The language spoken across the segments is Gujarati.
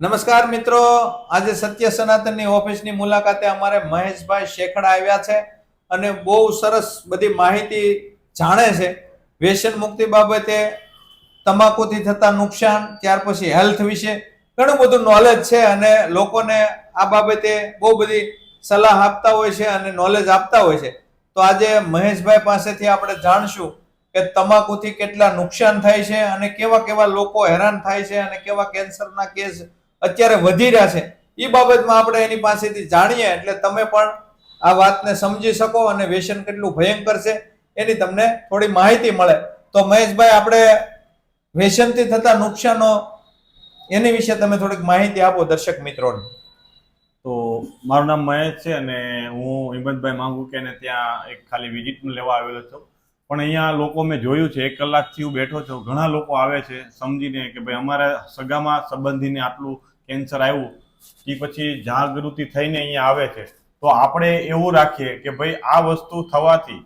નમસ્કાર મિત્રો. આજે સત્ય સનાતનની ઓફિસની મુલાકાતે અમારે મહેશભાઈ શેખડા આવ્યા છે અને બહુ સરસ બધી માહિતી જાણે છે. વ્યસન મુક્તિ બાબતે તમાકુથી થતા નુકસાન, ત્યાર પછી હેલ્થ વિશે ઘણું બધું નોલેજ છે અને લોકોને આ બાબતે બહુ બધી સલાહ આપતા હોય છે અને નોલેજ આપતા હોય છે. તો આજે મહેશભાઈ પાસેથી આપણે જાણશું કે તમાકુથી કેટલા નુકસાન થાય છે અને કેવા કેવા લોકો હેરાન થાય છે અને કેવા કેન્સરના કેસ અત્યારે વધી રહ્યા છે. એ બાબતમાં આપણે એની પાસેથી જાણીએ, એટલે તમે પણ આ વાતને સમજી શકો અને વ્યસન કેટલું ભયંકર છે એની તમને થોડી માહિતી મળે. તો મહેશભાઈ, આપણે વ્યસનથી થતા નુકસાનો એની વિશે તમે થોડીક માહિતી આપો દર્શક મિત્રોને. તો મારું નામ મહેશ છે અને હું હિંમતભાઈ માંગુ કે ને ત્યાં એક ખાલી વિઝિટ લેવા આવેલો છું. પણ અહીંયા લોકો મેં જોયું છે, એક કલાકથી હું બેઠો છું. ઘણા લોકો આવે છે સમજીને કે ભાઈ અમારા સગામાં સંબંધીને આટલું કેન્સર આવ્યું એ પછી જાગૃતિ થઈને અહીંયા આવે છે. તો આપણે એવું રાખીએ કે ભાઈ આ વસ્તુ થવાથી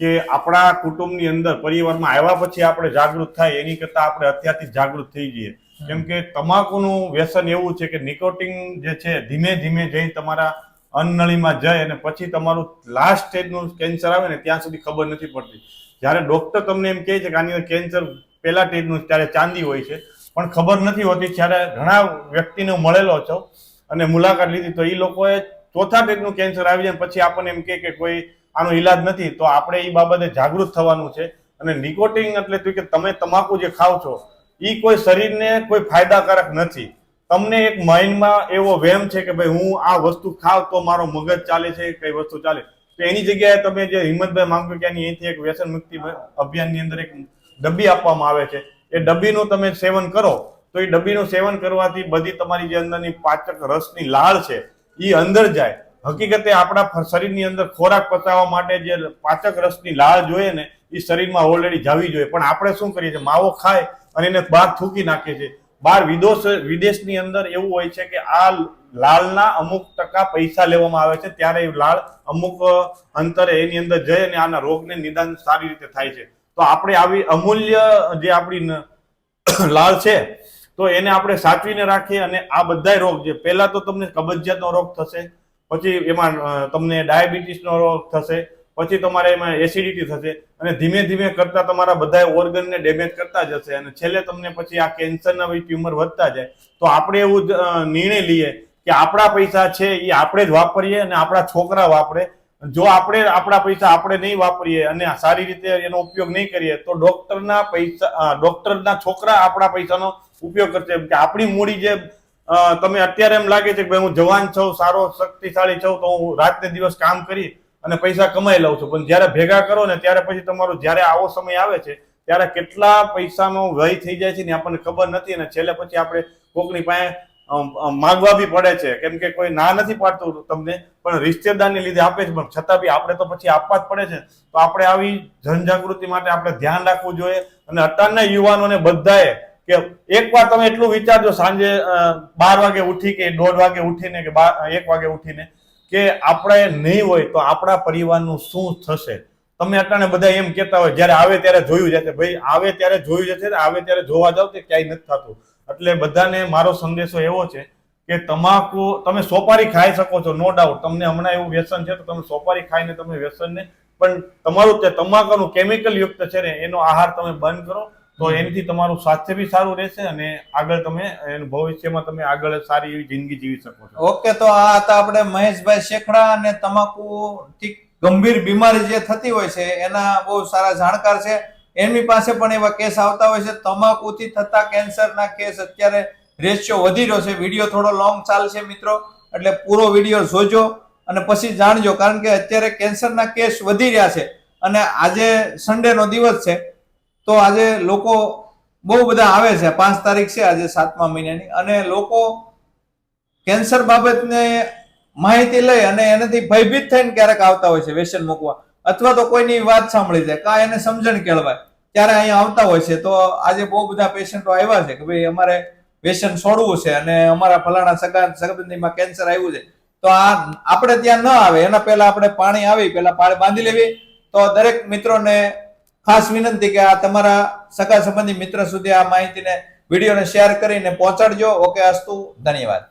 કે આપણા કુટુંબની અંદર પરિવારમાં આવ્યા પછી આપણે જાગૃત થાય, એની કરતાં આપણે અત્યારથી જાગૃત થઈ જઈએ. કેમ કે તમાકુનું વ્યસન એવું છે કે નિકોટિન જે છે, ધીમે ધીમે જઈ તમારા અન્નળીમાં જાય અને પછી તમારું લાસ્ટ સ્ટેજનું કેન્સર આવે ને ત્યાં સુધી ખબર નથી પડતી. જ્યારે ડોક્ટર તમને એમ કહે છે કે આની કેન્સર પહેલા સ્ટેજનું ત્યારે ચાંદી હોય છે. પણ ખબર નથી હોતી જ્યારે ઘણા વ્યક્તિને હું મળેલો છું અને મુલાકાત લીધી, તો એ લોકોએ ચોથા સ્ટેજનું કેન્સર આવી જાય પછી આપણને એમ કે કોઈ આનો ઈલાજ નથી, તો આપણે એ બાબતે જાગૃત થવાનું છે. અને નિકોટિન એટલે કે તમે તમાકુ જે ખાવ છો એ કોઈ શરીરને કોઈ ફાયદાકારક નથી. તમને એક માઇન્ડમાં એવો વેમ છે કે ભાઈ, હું આ વસ્તુ ખાવ તો મારો મગજ ચાલે છે, કઈ વસ્તુ ચાલે. તો એની જગ્યાએ તમે જે હિંમતભાઈ માંગો કે આની અહીંથી એક વ્યસન મુક્તિ અભિયાનની અંદર એક ડબ્બી આપવામાં આવે છે. એ ડબ્બીનું તમે સેવન કરો, તો એ ડબ્બીનું સેવન કરવાથી બધી તમારી જે અંદરની પાચક રસની લાળ છે એ અંદર જાય. હકીકતે આપણા શરીરની અંદર ખોરાક પચાવવા માટે જે પાચક રસની લાળ જોઈએ ને એ શરીરમાં ઓલરેડી જાવી જોઈએ. પણ આપણે શું કરીએ છીએ? માવો ખાય અને એને બહાર થૂકી નાખીએ છીએ. બહાર વિદેશ વિદેશની અંદર એવું હોય છે કે આ લાળના અમુક ટકા પૈસા લેવામાં આવે છે, ત્યારે એ લાળ અમુક અંતરે એની અંદર જઈ અને આના રોગને નિદાન સારી રીતે થાય છે. તો આપણે આવી અમૂલ્ય જે આપણી લાળ છે, તો એને આપણે સાચવીને રાખીએ અને આ બધાય રોગ જે પહેલા તો તમને કબજિયાતનો રોગ થશે, પછી એમાં તમને ડાયાબિટીસનો રોગ થશે, પછી તમારે એમાં એસિડિટી થશે, અને ધીમે ધીમે કરતા તમારા બધા ઓર્ગનને ડેમેજ કરતા જશે, અને છેલ્લે તમને પછી આ કેન્સરના ટ્યુમર વધતા જાય. તો આપણે એવું નિર્ણય લઈએ કે આપણા પૈસા છે એ આપણે જ વાપરીએ અને આપણા છોકરા વાપરે જો આપણે આપણા પૈસા આપણે નહીં વાપરીએ અને સારી રીતે એનો ઉપયોગ નહીં કરીએ, તો ડોક્ટરના પૈસા ડોક્ટરના છોકરા આપણા પૈસાનો ઉપયોગ કરશે. કે આપણી મૂડી જે તમે અત્યારે એમ લાગે છે કે હું જવાન છું, સારો, શક્તિશાળી છું, તો હું રાતને દિવસ કામ કરી અને પૈસા કમાઈ લઉં છું. પણ જ્યારે ભેગા કરો ને ત્યારે પછી તમારો જ્યારે આવો સમય આવે છે, ત્યારે કેટલા પૈસાનો વ્યય થઈ જાય છે ને આપણને ખબર નથી અને છેલ્લે પછી આપણે કોકની પાસે માગવા બી પડે છે. કેમ કે કોઈ ના નથી પાડતું તમને, પણ રિશ્તેદારની લીધે આપે છે. પણ છતાં બી આપણે તો પછી આપવા જ પડે છે. તો આપણે આવી જનજાગૃતિ માટે આપણે ધ્યાન રાખવું જોઈએ. અને અત્યારના યુવાનોને બધાએ કે એકવાર તમે એટલું વિચારજો સાંજે બાર વાગે ઉઠી કે દોઢ વાગે ઉઠીને કે એક વાગે ઉઠીને કે આપણે નહીં હોય તો આપણા પરિવારનું શું થશે? તમે અટાણે બધા એમ કહેતા હોય, જ્યારે આવે ત્યારે જોયું જશે. ભાઈ, આવે ત્યારે જોયું જશે, આવે ત્યારે જોવા જાવ તે ક્યાંય નથી થતું. એટલે બધાને મારો સંદેશો એવો છે કે તમાકુ તમે સોપારી ખાઈ શકો છો નો ડાઉટ તમને હમણાં એવું વ્યસન છે તો તમે સોપારી ખાઈને તમે વ્યસનને પણ તમારું તે તમાકુનું કેમિકલ યુક્ત છે ને એનો આહાર તમે બંધ કરો તો એનાથી તમારું સ્વાસ્થ્ય બી સારું રહેશે અને આગળ તમે એનું ભવિષ્યમાં તમે આગળ સારી એવી જિંદગી જીવી શકો છો. ઓકે તો આ હતા આપણે મહેશભાઈ શેખડા અને તમાકુથી ગંભીર બીમારી જે થતી હોય છે એના બહુ સારા જાણકાર છે. એમની પાસે પણ એવા કેસ આવતા હોય છે. તમાકુથી થતા કેન્સરના કેસ અત્યારે રેશિયો વધી રહ્યો છે. વીડિયો થોડો લોંગ ચાલશે મિત્રો. એટલે પૂરો વીડિયો જોજો અને પછી જાણજો. કારણ કે અત્યારે કેન્સરના કેસ વધી રહ્યા છે. અને આજે સન્ડેનો દિવસ છે. તો આજે લોકો બહુ બધા આવે છે. પાંચ તારીખ છે આજે સાતમા મહિનાની. અને લોકો કેન્સર બાબતને માહિતી લઈ અને એનાથી ભયભીત થઈને ક્યારેક આવતા હોય છે વ્યસન મૂકવા. અથવા તો કોઈની વાત સાંભળી જાય કા એને સમજણ કેળવાય. ત્યારે અહીંયા આવતા હોય છે. તો આજે બહુ બધા પેશન્ટો આવ્યા છે કે ભાઈ અમારે વ્યસન છોડવું છે અને અમારા ફલાણા સગા, સગબંધીમાં કેન્સર આવ્યું છે. તો આ આપણે ત્યાં ન આવે. એના પહેલા આપણે પાણી આવી પહેલા પાણી બાંધી લેવી. તો દરેક મિત્રોને ખાસ વિનંતી કે આ તમારા સગા સંબંધી મિત્ર સુધી આ માહિતીને, વિડીયોને શેર કરીને પહોંચાડજો. ઓકે, અસ્તુ. ધન્યવાદ.